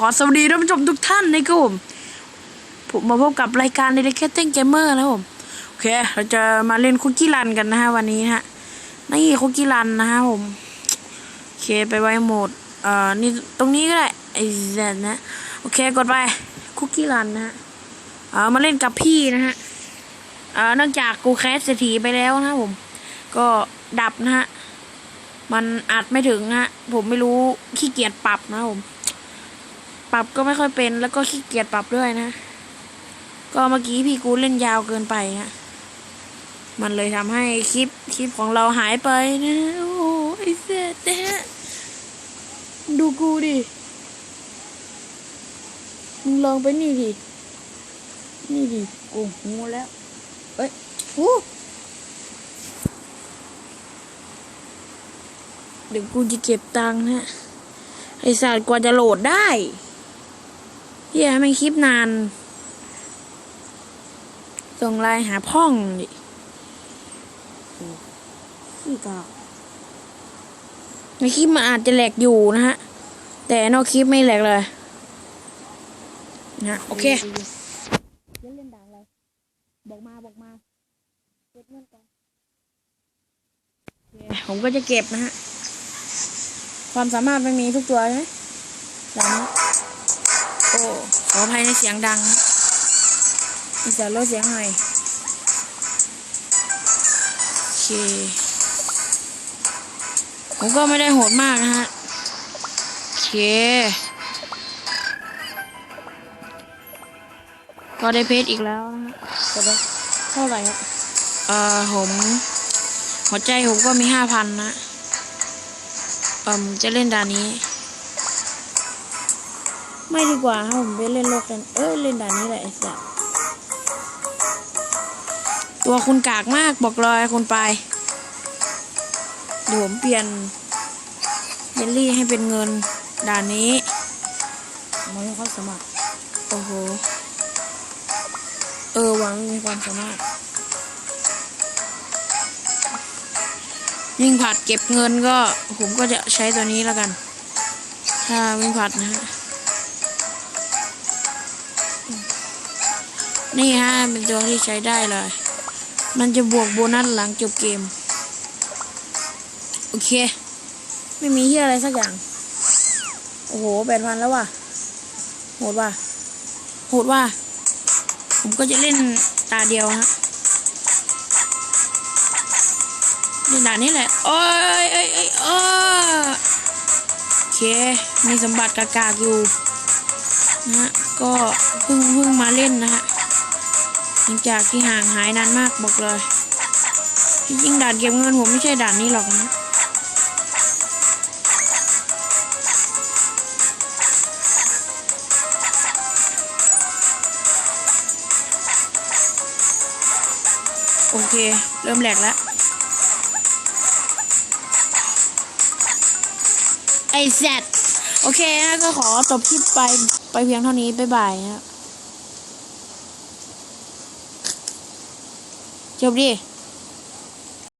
ขอสวัสดีท่านผู้ชมทุกท่านนะครับผม ผมมาพบกับรายการ Dedicated Gamer นะครับผม โอเค เราจะมาเล่นคุกกี้รันกันนะฮะวันนี้ฮะ นี่คุกกี้รันนะฮะผม โอเคไปไว้โหมด เอ่อ นี่ตรงนี้ก็ได้ไอ้แซนนะ โอเคกดไปคุกกี้รันนะฮะ เออมาเล่นกับพี่นะฮะ เอ่อนื่องจากกูแคสเศรษฐีไปแล้วนะผม ก็ดับนะฮะ มันอัดไม่ถึงฮะ ผมไม่รู้ขี้เกียจปรับนะผม ปรับก็ไม่ค่อยเป็นแล้วก็ขี้เกียจปรับด้วยนะ ก็เมื่อกี้พี่กูเล่นยาวเกินไปฮะมันเลยทำให้คลิปคลิปของเราหายไปนะโอ้ไอเสร็จนะฮะดูกูดิมึงลองไปนี่ดินี่ดิกูงูแล้ว เอ้ยหูเดี๋ยวกูจะเก็บตังค์ฮะไอสัตว์กว่าจะโหลดได้ เฮียไม่งคลิปนาน ส่งไลน์หาพ่องดิขี้กากในคลิปมันอาจจะแหลกอยู่นะฮะ แต่นอกคลิปไม่แหลกเลย นะโอเคเล่นเล่นด่างอะไรบอกมาบอกมาเก็บเงินก่อนโอเคผมก็จะเก็บนะฮะ ความสามารถไม่มีทุกตัวใช่ไหมแบบนี้ โอ้ขออภัยในเสียงดังนะอีกแต่ลดเสียงหน่อยโอเคผมก็ไม่ได้โหดมากนะฮะโอเค ก็ได้เพชรอีกแล้วนะฮะแต่ว่าเท่าไหร่ครับเอ่อผมหัวใจผมก็มีห้าพันนะเอ่มจะเล่นด่านนี้ ไม่ดีกว่าครับผมไปเล่นโลกกัน เอ้ยเล่นด่านนี้แหละไอ้สัสตัวคุณกากมากบอกเลยคุณไปเดี๋ยวผมเปลี่ยนเยลลี่ให้เป็นเงินด่านนี้มาให้เขาสมัครโอ้โหเออหวังมีความสามารถ วิ่งผัดเก็บเงินก็ ผมก็จะใช้ตัวนี้แล้วกัน ถ้าวิ่งผัดนะฮะ นี่ฮะเป็นตัวที่ใช้ได้เลย มันจะบวกโบนัสหลังจบเกม โอเค ไม่มีเฮียอะไรสักอย่าง โอ้โหแปดพันแล้วว่ะ โหดว่ะ โหดว่ะ ผมก็จะเล่นตาเดียวฮะเล่นด่านนี้แหละ โอ้ยเอ้ยเอ้ยเอ้โอเค มีสมบัติกากากอยู่นะฮะก็เพิ่งเพิ่งมาเล่นนะฮะ หลังจากที่ห่างหายนานมากบอกเลยจริงด่านเก็บเงินผมไม่ใช่ด่านนี้หรอกนะโอเค เริ่มแหลกแล้ว ไอแซดโอเคนะก็ขอจบคลิปไปไปเพียงเท่านี้ บ๊ายบายนะ จบดิ